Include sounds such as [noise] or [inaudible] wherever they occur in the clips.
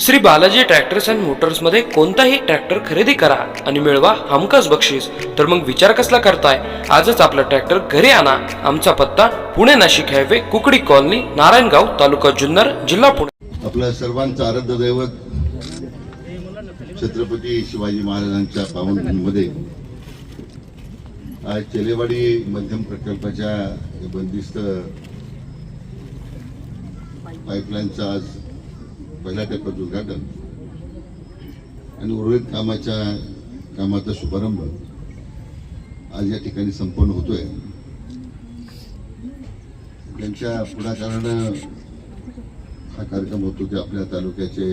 Shri Balaji tractors and मोटर्समध्ये कोणताही tractor खरेदी करा आणि मिळवा हमखास बक्षीस. तर मग विचार कसला करताय? आजच आपला ट्रॅक्टर घरी आणा. आमचा पत्ता पुणे नाशिक हायवे कुकडी कॉलनी नारायणगाव तालुका जुन्नर जिल्हा पुणे. आपल्या सर्वांचा आराध्य दैवत छत्रपती शिवाजी महाराजांच्या पावनभूमीमध्ये आज चेलेवाडी मध्यम प्रकल्पाच्या बंदिस्त पाईपलाईनचा आज पहिल्या टप्प्याचं उद्घाटन आणि उर्वरित कामाच्या कामाचा शुभारंभ आज या ठिकाणी संपन्न होतोय. त्यांच्या पुढाकारानं हा कार्यक्रम होतो ते आपल्या तालुक्याचे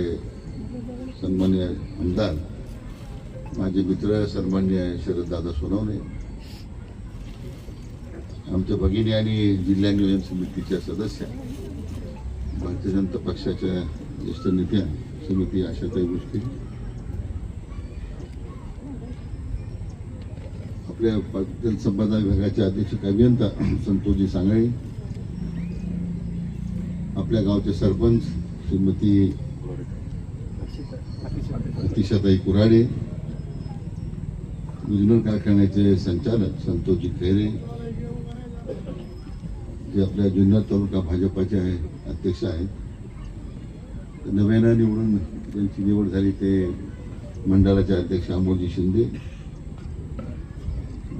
सन्मान्य आमदार माझे मित्र सन्मान्य शरददादा सोनवणे आमच्या भगिनी आणि जिल्हा नियोजन समितीच्या सदस्य भारतीय जनता पक्षाच्या ज्येष्ठ नेत्या समिती आशाताई गोष्टी. आपल्या जलसंपदा विभागाचे अध्यक्ष अभियंता संतोषजी सांगळे. आपल्या गावचे सरपंच श्रीमती अतिशाताई कुराडे विघ्नर कारखान्याचे संचालक संतोषजी खैरे. जे आपल्या जुन्नर तालुका भाजपाचे आहे अध्यक्ष आहेत. नव्यानं निवडून त्यांची निवड झाली ते मंडळाचे अध्यक्ष अमोलजी शिंदे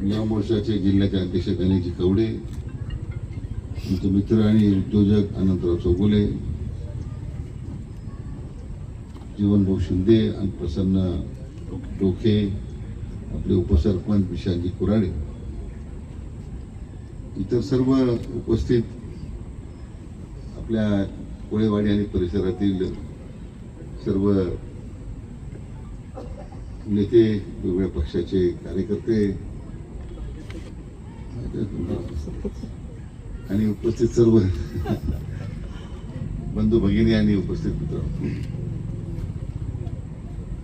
या मोर्चाचे जिल्ह्याचे अध्यक्ष गणेशजी कवडे आमचे मित्र आणि उद्योजक अनंतराव चौगुले जीवनभाऊ शिंदे आणि प्रसन्न डोके आपले उपसरपंच विशालजी कुराडे. इतर सर्व उपस्थित आपल्या कोळेवाडी आणि परिसरातील सर्व नेते वेगवेगळ्या पक्षाचे कार्यकर्ते आणि उपस्थित सर्व बंधू भगिनी आणि उपस्थित मित्र.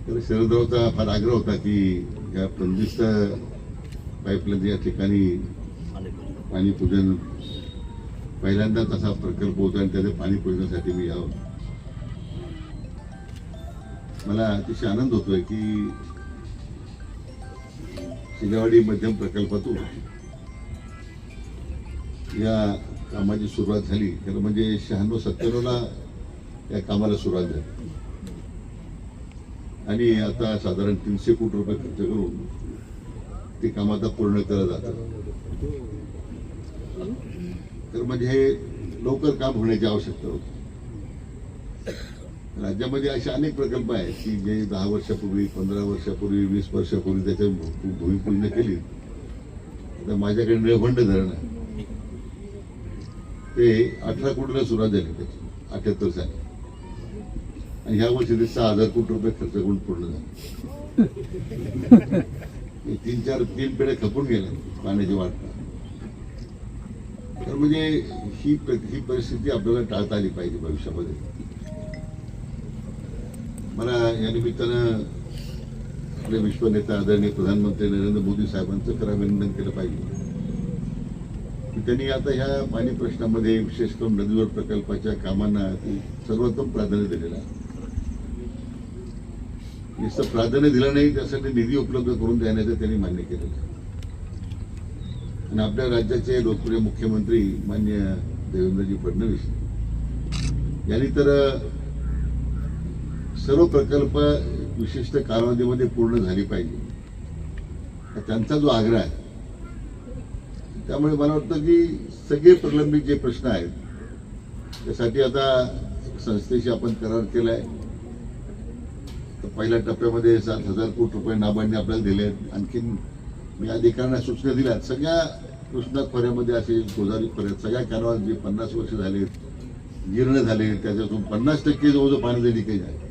तर शरदरावचा फार आग्रह होता की या बंदिस्त पाईपलाईन या ठिकाणी पाणी पूजन पहिल्यांदाच असा प्रकल्प होता आणि त्याचे पाणी पूजनासाठी मी यावं. मला अतिशय आनंद होतोय की शिगावाडी मध्यम प्रकल्पातून या कामाची सुरुवात झाली. खरं म्हणजे शहाण्णव सत्त्याण्णवला या कामाला सुरुवात झाली. आणि आता साधारण तीनशे कोटी रुपये खर्च करून ते काम आता पूर्ण केलं जातं. तर म्हणजे हे लवकर काम होण्याची आवश्यकता होती. राज्यामध्ये असे अनेक प्रकल्प आहेत की जे दहा वर्षापूर्वी पंधरा वर्षापूर्वी वीस वर्षापूर्वी त्याच्या भूमिपूजन केली. आता माझ्याकडे निळभंड धरण आहे. ते अठरा कोटीला सुरुवात झाली त्याची अठ्याहत्तर साली. आणि ह्या वर्षी ते सहा हजार कोटी रुपये खर्च करून पूर्ण झाले. [laughs] तीन चार तीन पिढ्या खपून गेल्या पाण्याची वाट तर म्हणजे ही ही परिस्थिती आपल्याला टाळता आली पाहिजे भविष्यामध्ये. मला या निमित्तानं आपले विश्वनेता आदरणीय प्रधानमंत्री नरेंद्र मोदी साहेबांचं खरं अभिनंदन केलं पाहिजे. की त्यांनी आता ह्या पाणी प्रश्नामध्ये विशेष करून नदीवर प्रकल्पाच्या कामांना सर्वोत्तम प्राधान्य दिलेलं आहे. नुसतं प्राधान्य दिलं नाही त्यासाठी निधी उपलब्ध करून देण्याचं त्यांनी मान्य केलेलं आहे. आणि आपल्या राज्याचे लोकप्रिय मुख्यमंत्री मान्य देवेंद्रजी फडणवीस. यांनी तर सर्व प्रकल्प विशिष्ट कालावधीमध्ये पूर्ण झाली पाहिजे. त्यांचा जो आग्रह आहे त्यामुळे मला वाटतं की सगळे प्रलंबित जे प्रश्न आहेत त्यासाठी आता संस्थेशी आपण करार केलाय. तर पहिल्या टप्प्यामध्ये सात हजार कोटी रुपये नाबार्डने आपल्याला दिले आहेत आणखीन मी अधिकाऱ्यांना सूचना दिल्या सगळ्या कृष्णा खोऱ्यामध्ये असे गोदावरी खोऱ्यात सगळ्या कॅनॉल जे पन्नास वर्ष झालेत जीर्ण झाले त्याच्यातून पन्नास टक्के जवळजवळ पाण्याचे लिकेज आहे.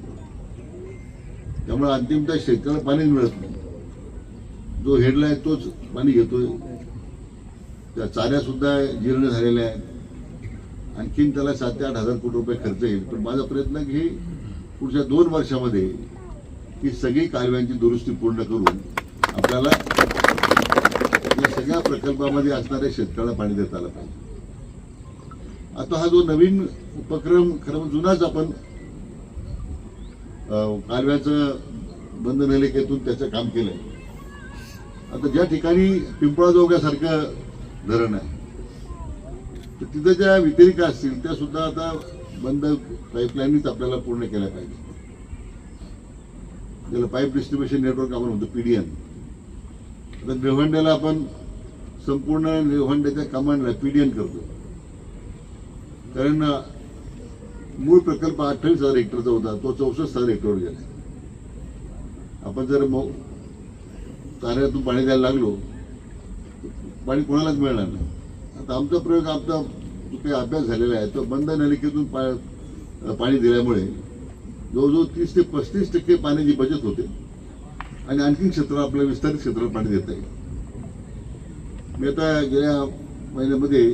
त्यामुळे अंतिमतः शेतकऱ्याला पाणीच मिळत नाही. जो हेडला आहे तोच पाणी घेतोय. त्या चाऱ्या सुद्धा जीर्ण झालेल्या आहेत. आणखीन त्याला सात ते आठ हजार कोटी रुपये खर्च येईल. पण माझा प्रयत्न की पुढच्या दोन वर्षामध्ये ही सगळी कालव्यांची दुरुस्ती पूर्ण करून आपल्याला या सगळ्या प्रकल्पामध्ये असणाऱ्या शेतकऱ्याला पाणी देता आलं पाहिजे. आता हा जो नवीन उपक्रम खरं जुनाच आपण कालव्याचं बंद नलिकेतून त्याचं काम केलंय. आता ज्या ठिकाणी पिंपळाजोग्यासारखं धरण आहे तर तिथं ज्या व्यतिरिका असतील त्या सुद्धा आता बंद पाईपलाईननीच आपल्याला पूर्ण केल्या पाहिजे. त्याला पाईप डिस्ट्रीब्युशन नेटवर्क आपण म्हणतो पीडीएन आता निळवंड्याला आपण संपूर्ण निळवंड्याच्या कामांना पीडीएन करतो. कारण मूळ प्रकल्प अठ्ठावीस हजार हेक्टरचा होता तो चौसष्ट हजार हेक्टरवर गेला. आपण जर मग ताऱ्यातून पाणी द्यायला लागलो पाणी कोणालाच मिळणार नाही. आता आमचा प्रयोग आमचा जो काही अभ्यास झालेला आहे तो बंद नलिकेतून पा पाणी दिल्यामुळे जवळजवळ तीस ते पस्तीस टक्के पाण्याची बचत होते. आणि आणखी क्षेत्र आपल्या विस्तारित क्षेत्राला पाणी देता येईल मी आता गेल्या महिन्यामध्ये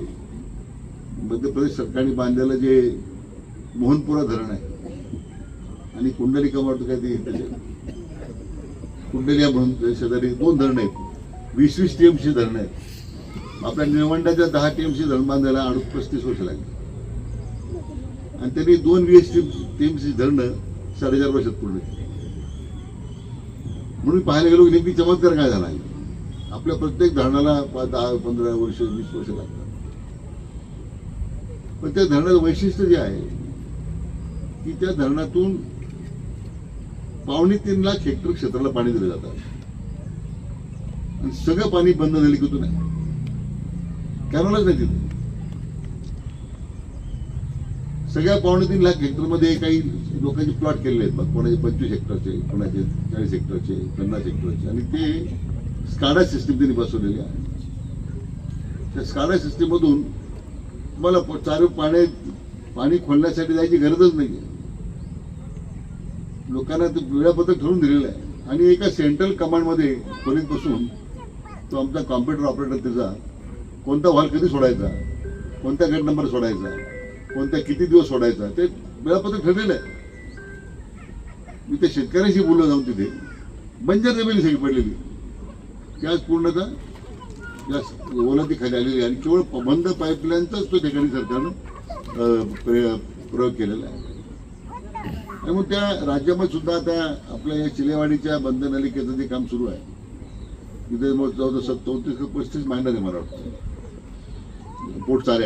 मध्य प्रदेश सरकारने बांधलेलं जे मोहनपुरा धरण आहे आणि कुंडलिका वाटतं काय ते कुंडलिया म्हणून शेजारी दोन धरणं आहेत वीस वीस सी धरणं आहेत. आपल्या निळवंडाच्या दहा टी टीएमसी धरण बांधायला अडू पस्तीस वर्ष लागले. आणि त्यांनी दोन वीस टीएमसी धरणं साडेचार वर्षात पूर्ण केली. म्हणून पाहायला गेलो की नेमकी चमत्कार काय झाला? आहे? आपल्या प्रत्येक धरणाला पाच दहा पंधरा वर्ष वीस वर्ष लागतात. पण त्या धरणाचं वैशिष्ट्य जे आहे की त्या धरणातून पावणे तीन लाख हेक्टर क्षेत्राला पाणी दिलं जातं. आणि सगळं पाणी बंद नलिकेतून की कॅनॉलच नाही तिथं. सगळ्या पावणे तीन लाख हेक्टरमध्ये काही लोकांचे प्लॉट केलेले आहेत. मग कोणाचे पंचवीस हेक्टरचे कोणाचे चाळीस हेक्टरचे पन्नास हेक्टरचे. आणि ते स्काडा सिस्टीम त्यांनी बसवलेली आहे त्या स्काडा सिस्टीममधून तुम्हाला चार पाणी पाणी खोलण्यासाठी जायची गरजच नाही लोकांना ते वेळापत्रक ठरवून दिलेलं आहे. आणि एका सेंट्रल कमांडमध्ये खोलीत बसून तो आमचा कॉम्प्युटर ऑपरेटर त्याचा कोणता हॉल कधी सोडायचा? कोणत्या गेट नंबर सोडायचा? कोणत्या किती दिवस सोडायचा ते वेळापत्रक ठरलेलं आहे. मी त्या शेतकऱ्याशी बोललो जाऊन तिथे. बंजर जमीन सगळी पडलेली. ती पूर्णतः या ओलाती खाली आलेली आणि केवळ बंद पाईपलाईनचाच तो ठिकाणी सरकारनं प्रयोग केलेला आहे. आणि मग त्या राज्यामध्ये सुद्धा आता आपल्या या चिलेवाडीच्या बंद नलिकेचं जे काम सुरू आहे तिथे मग चौदा सत- चौतीस पस्तीस मायनर आहे मला वाटतं. पोट चारे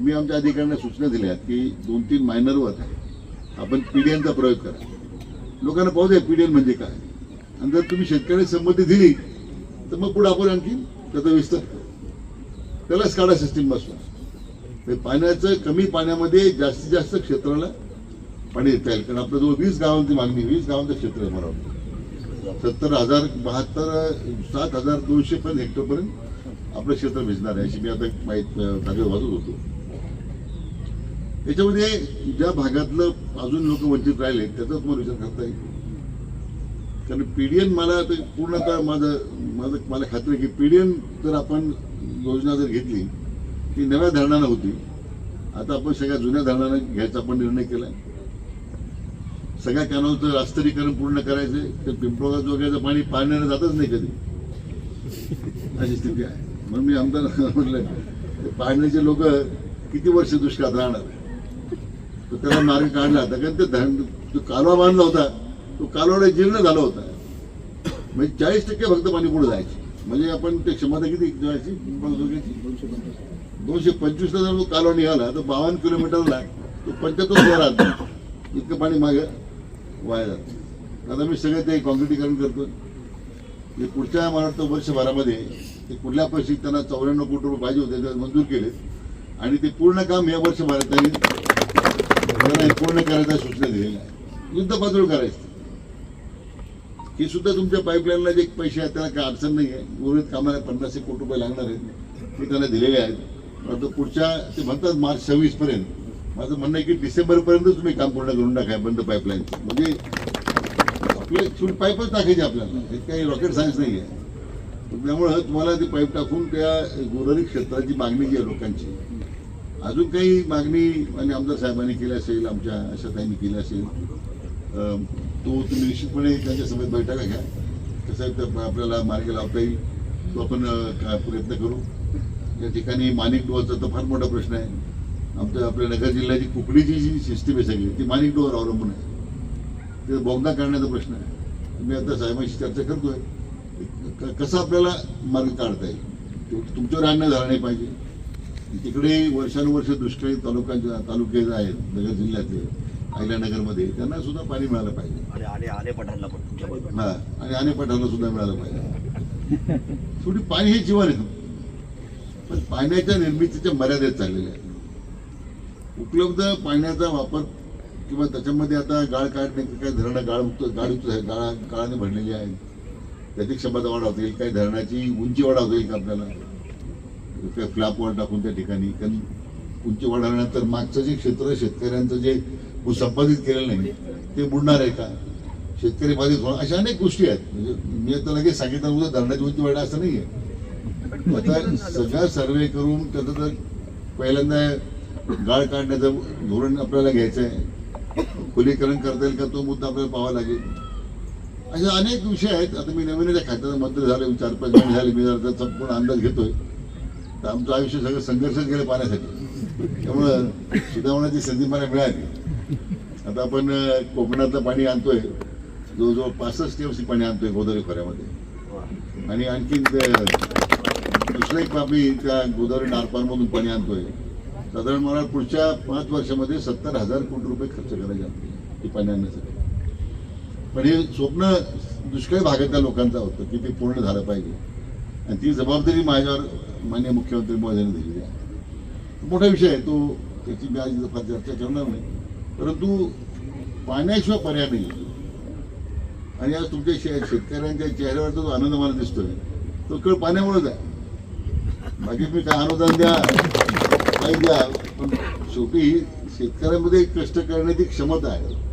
तर मी आमच्या अधिकाऱ्यांना सूचना दिल्या की दोन तीन मायनरवर आपण पीडीएनचा प्रयोग करा. लोकांना पाहू द्या पीडीएन म्हणजे काय. आणि जर तुम्ही शेतकऱ्यांनी संमती दिली तर मग पुढे आपण आणखी त्याचा विस्तार करू. त्यालाच काढा सिस्टीम बसवा पाण्याचं कमी पाण्यामध्ये जास्तीत जास्त क्षेत्राला पाणी देता येईल. कारण आपल्याजवळ वीस गावांची मागणी वीस गावांचं क्षेत्र आहे मला वाटतं. सत्तर हजार बहात्तर सात हजार दोनशे पण हेक्टरपर्यंत आपलं क्षेत्र भिजणार आहे. अशी मी आता माहीत कागद वाचत होतो. याच्यामध्ये ज्या भागातलं अजून लोक वंचित राहिले त्याचा तुम्हाला विचार करता येईल. कारण पीडीएन मला आता पूर्णतः माझं माझं मला खात्री आहे की पीडीएन जर आपण योजना जर घेतली ती नव्या धरणानं होती. आता आपण सगळ्या जुन्या धरणानं घ्यायचा आपण निर्णय केला सगळ्या कॅनॉलचं रास्तरीकरण पूर्ण करायचं तर पिंपळगाव वगैरेचं पाणी पाण्यानं जातच नाही कधी. अशी स्थिती आहे. म्हणून मी आमदार म्हटलं ते पाण्याचे लोक किती वर्ष दुष्काळात राहणार? तर त्याला मार्ग काढला. होता कारण ते धरण जो कालवा बांधला होता. तो कालवाला जीर्ण झाला होता. म्हणजे चाळीस टक्के फक्त पाणी पुढे जायचे. म्हणजे आपण ते क्षमता किती जायची? दोनशे पंचवीसला जर तो कालवा निघाला तर बावन्न किलोमीटरला तो पंच्याहत्तर शहरात इतकं पाणी मागे वाया जातं. आता मी सगळं ते कॉन्क्रिटीकरण करतो ते पुढच्या मला वाटतं वर्षभरामध्ये ते कुठल्या पैसे त्यांना चौऱ्याण्णव कोटी रुपये पाहिजे होते ते मंजूर केले आणि ते पूर्ण काम या वर्षभरात त्यांनी त्यांना पूर्ण करायच्या सूचना दिलेल्या आहेत युद्ध पातळी करायचं. हे सुद्धा तुमच्या पाईपलाईनला जे पैसे आहेत त्याला काय अडचण नाही आहे उर्वरित कामाला पन्नास एक कोटी रुपये लागणार आहेत. ते त्यांना दिलेले आहेत. परंतु पुढच्या ते म्हणतात मार्च सव्वीस पर्यंत. माझं म्हणणं आहे की डिसेंबर पर्यंत तुम्ही काम पूर्ण करून टाकाय बंद पाईपलाईन म्हणजे आपले शेवटी पाईपच टाकायचे आपल्याला. हे काही रॉकेट सायन्स नाही आहे त्यामुळं तुम्हाला ते पाईप टाकून त्या उर्वरित क्षेत्राची मागणी जी आहे लोकांची अजून काही मागणी आणि आमदार साहेबांनी केली असेल आमच्या आशाताईंनी केली असेल. तो तुम्ही निश्चितपणे त्यांच्या समेत बैठका घ्या. कसं तर आपल्याला मार्ग लावता येईल. तो आपण प्रयत्न करू. या ठिकाणी माणिक डोहाचा तर फार मोठा प्रश्न आहे. आमच्या आपल्या नगर जिल्ह्याची कुकडीची जी सिस्टीम आहे सगळी ती माणिक डोहावर अवलंबून आहे. ते बोगदा काढण्याचा प्रश्न आहे. मी आता साहेबांशी चर्चा करतोय. क- कसं आपल्याला मार्ग काढता येईल? तुमच्यावर अन्न झाला नाही पाहिजे. तिकडे वर्षानुवर्ष दुष्काळी तालुक्यांच्या तालुके जे आहेत नगर जिल्ह्यातले अहिल्यानगरमध्ये त्यांना सुद्धा पाणी मिळालं पाहिजे. हा आणि पठाला सुद्धा मिळालं पाहिजे. शेवटी पाणी हे जीवन आहे. पण पाण्याच्या निर्मितीच्या मर्यादेत चाललेल्या आहेत. उपलब्ध पाण्याचा वापर किंवा त्याच्यामध्ये आता गाळ काढणे काही धरणं गाळमुक्त गाळयुक्त आहे गाळा गाळाने भरलेली आहेत. त्याची क्षमता वाढवता येईल काही धरणाची उंची वाढवता येईल का आपल्याला? काही फ्लॅप वर टाकून त्या ठिकाणी. कारण उंची वाढवल्यानंतर मागचं जे क्षेत्र शेतकऱ्यांचं जे संपादित केलेलं नाही ते बुडणार आहे का? शेतकरी बाधित होणार अशा अनेक गोष्टी आहेत. म्हणजे मी आता लगेच सांगितलं उद्या धरणाची उंची वाढ असं नाहीये. आता सगळा सर्वे करून त्याचं तर पहिल्यांदा गाळ काढण्याचं धोरण आपल्याला घ्यायचं आहे खुलीकरण करता येईल का तो मुद्दा आपल्याला पाहावा लागेल. असे अनेक विषय आहेत. आता मी नवीनच्या खात्याचा मंत्री झाले चार पाच महिने झाले मी जरा संपूर्ण अंदाज घेतोय. तर आमचं आयुष्य सगळं संघर्षच गेलं पाण्यासाठी. त्यामुळं सुधावण्याची संधी मला मिळाली. आता आपण कोकणातलं पाणी आणतोय. जवळजवळ पासष्ट दिवशी पाणी आणतोय गोदावरी खोऱ्यामध्ये. आणि आणखी दुसरं एक बाबी त्या गोदावरी नारपारमधून पाणी आणतोय. साधारण मला पुढच्या पाच वर्षामध्ये सत्तर हजार कोटी रुपये खर्च करायचे आपल्याला ते पाणी आणण्यासाठी. पण हे स्वप्न दुष्काळी भागातल्या लोकांचं होतं की ते पूर्ण झालं पाहिजे. आणि ती जबाबदारी माझ्यावर मान्य मुख्यमंत्री महोदयाने दिलेली आहे. मोठा विषय आहे तो त्याची मी आज फार चर्चा करणार नाही. परंतु पाण्याशिवाय पर्याय नाही आणि आज तुमच्या शे- शेतकऱ्यांच्या चेहऱ्यावरचा जो आनंद मला दिसतोय तो केवळ पाण्यामुळेच आहे. बाकी तुम्ही काय अनुदान द्या काही द्या पण शेवटी शेतकऱ्यांमध्ये कष्ट करण्याची क्षमता आहे.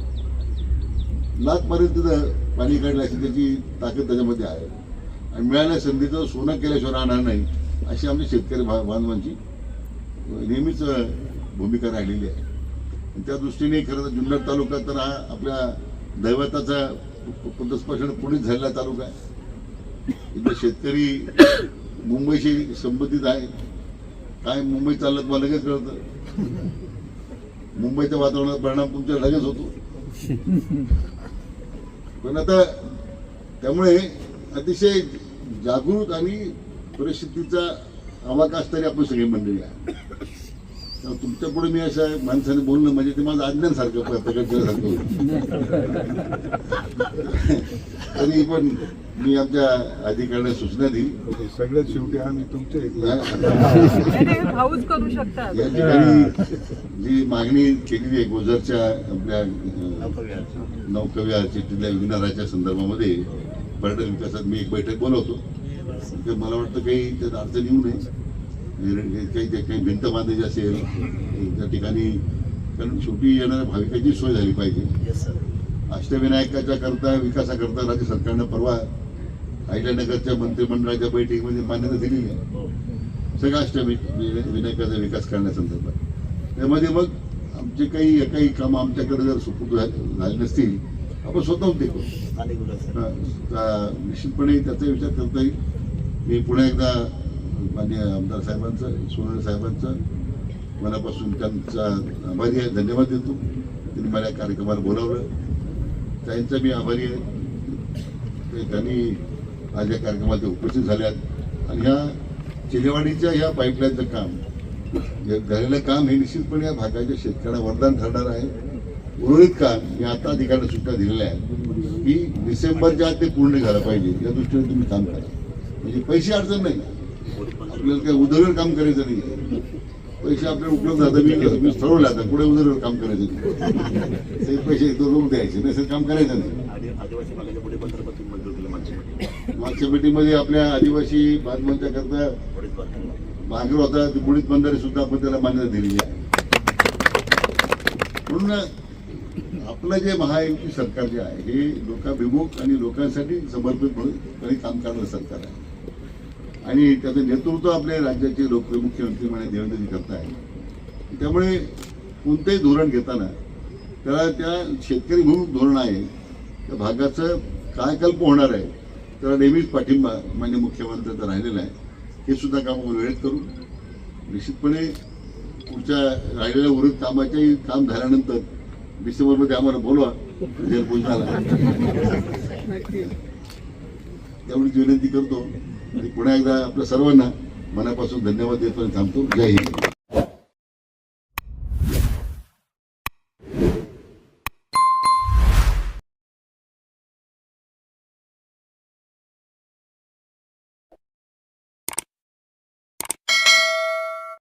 लाखपर्यंत तिथं पाणी काढलं अशी त्याची ताकद त्याच्यामध्ये आहे. आणि मिळाल्या संधीचं सोनं केल्याशिवाय राहणार नाही. अशी आमच्या शेतकरी भा- बांधवांची नेहमीच भूमिका राहिलेली आहे. त्या दृष्टीने खरं तर जुन्नर तालुका तर हा आपल्या दैवताचा पदस्पर्शन पुढेच झालेला तालुका आहे. इथं शेतकरी मुंबईशी संबंधित आहे. काय मुंबई चाललं तुम्हाला लगेच कळतं. मुंबईच्या वातावरणाचा परिणाम तुमच्या लगेच होतो. पण आता त्यामुळे अतिशय जागृत आणि परिस्थितीचा अवकाश तरी आपण सगळी मंडळी आहे. तुमच्यापुढे मी अशा माणसाने बोलणं म्हणजे ते माझं अज्ञान सारखं प्रकट केल्यासारखं होतं. तरी पण मी आमच्या अधिकाऱ्यांना सूचना दिली. सगळ्यात शेवटी आम्ही तुमचे या ठिकाणी जी मागणी केलेली आहे गोजरच्या आपल्या. नौकव्या चिठ्ठीतल्या विघ्नराच्या संदर्भामध्ये पर्यटन विकासात मी एक बैठक बोलवतो. मला वाटतं काही त्यात अडचण येऊ नये. काही काही भिंत बांधायची असेल त्या ठिकाणी कारण शेवटी येणाऱ्या भाविकांची सोय झाली पाहिजे. अष्टविनायकाच्या करता विकासाकरता राज्य सरकारनं परवा अहिल्यानगरच्या मंत्रिमंडळाच्या बैठकीमध्ये मान्यता दिलेली आहे. हो. सगळ्या अष्टमी विनायकाचा विकास करण्यासंदर्भात. त्यामध्ये मग आमचे काही काही कामं आमच्याकडे जर सुपूर्द झाले नसतील आपण स्वतःहून ते करू. निश्चितपणे त्याचा विचार करता येईल. मी पुन्हा एकदा माननीय आमदार साहेबांचं सोनवणे साहेबांचं मनापासून त्यांचा आभारी आहे धन्यवाद देतो. त्यांनी मला कार्यक्रमाला बोलावलं. त्यांचा मी आभारी आहे. ते त्यांनी आज या कार्यक्रमात उपस्थित झाल्यात. आणि ह्या चिलेवाडीच्या ह्या पाईपलाईनचं काम झालेलं काम हे निश्चितपणे या भागाच्या शेतकऱ्यांना वरदान ठरणार आहे. उर्वरित काम मी आता अधिकाऱ्यांना सूचना दिलेल्या आहेत. की डिसेंबरच्या आत ते पूर्ण झालं पाहिजे. या दृष्टीने तुम्ही काम करा. म्हणजे पैसे अडचण नाही. आपल्याला काही उदरवर काम करायचं नाही. पैसे आपल्याला उपलब्ध आता मी मी ठरवलं आता पुढे उदरवर काम करायचं नाही. ते पैसे तो लोक द्यायचे नसेल काम करायचं नाही. मागच्या पेटीमध्ये आपल्या आदिवासी बांधवांच्या करता पुढेच होता बुडीत बंधारे सुद्धा आपण त्याला मान्यता दिलेली आहे. म्हणून आपलं जे महायुती सरकार जे आहे हे लोकाभिमुख आणि लोकांसाठी समर्पितपणे काम करणारं सरकार आहे. आणि त्याचं नेतृत्व आपल्या राज्याचे लोकप्रिय मुख्यमंत्री म्हणे देवेंद्रजी करताय त्यामुळे कोणतंही धोरण घेताना त्याला त्या शेतकरी म्हणून धोरण आहे त्या भागाचं काय कल्प होणार आहे त्याला नेहमीच पाठिंबा मान्य मुख्यमंत्र्यांचा राहिलेला आहे. हे सुद्धा काम आपण वेळेत करू. निश्चितपणे पुढच्या राहिलेल्या उरत कामाच्याही काम झाल्यानंतर डिसेंबरमध्ये आम्हाला बोलवा. जर बोलताना त्यामुळे विनंती करतो. आणि पुन्हा एकदा आपल्या सर्वांना मनापासून धन्यवाद देतो आणि थांबतो. जय हिंद.